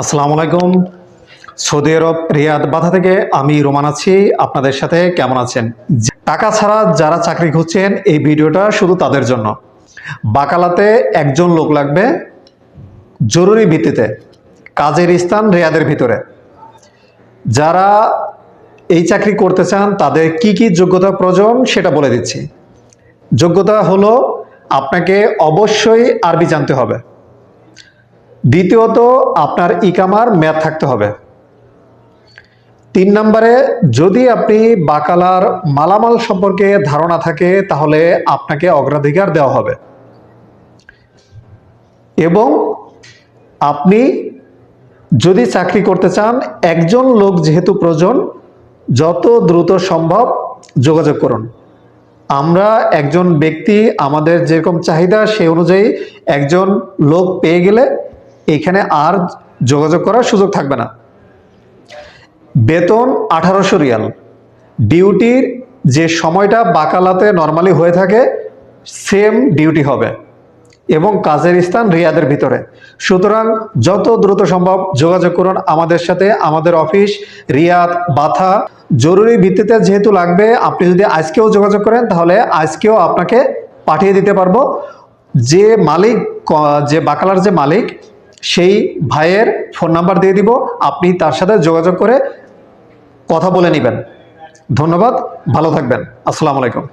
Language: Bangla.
আসসালামু আলাইকুম। সৌদি আরব, রিয়াদ, বাধা থেকে আমি রোমান আছি। আপনাদের সাথে কেমন আছেন? টাকা ছাড়া যারা চাকরি খুঁজছেন, এই ভিডিওটা শুধু তাদের জন্য। বাকালাতে একজন লোক লাগবে জরুরি ভিত্তিতে, কাজের স্থান রিয়াদের ভিতরে। যারা এই চাকরি করতে চান, তাদের কি কি যোগ্যতা প্রয়োজন সেটা বলে দিচ্ছি। যোগ্যতা হলো, আপনাকে অবশ্যই আরবি জানতে হবে। দ্বিতীয়ত, আপনার ইকামার মেয়াদ থাকতে হবে। তিন নম্বরে, যদি আপনি বাকালার মালামাল সম্পর্কে ধারণা থাকে, তাহলে আপনাকে অগ্রাধিকার দেওয়া হবে। এবং আপনি যদি চাকরি করতে চান, একজন লোক যেহেতু প্রয়োজন, যত দ্রুত সম্ভব যোগাযোগ করুন। আমরা একজন ব্যক্তি, আমাদের যেরকম চাহিদা সেই অনুযায়ী একজন লোক পেয়ে গেলে এখানে আর যোগাযোগ করার সুযোগ থাকবে না। বেতন আঠারোশো রিয়াল। ডিউটির যে সময়টা বাকালাতে নর্মালি হয়ে থাকে সেম ডিউটি হবে এবং কাজের স্থান রিয়াদের ভিতরে। সুতরাং যত দ্রুত সম্ভব যোগাযোগ করুন আমাদের সাথে, আমাদের অফিস, রিয়াদ, বাথা। জরুরি ভিত্তিতে যেহেতু লাগবে, আপনি যদি আজকেও যোগাযোগ করেন, তাহলে আজকেও আপনাকে পাঠিয়ে দিতে পারব। যে মালিক যে বাকালার যে মালিক সেই ভাইয়ের ফোন নাম্বার দিয়ে দিব। আপনি তার সাথে যোগাযোগ করে কথা বলে নেবেন। ধন্যবাদ, ভালো থাকবেন। আসসালামু আলাইকুম।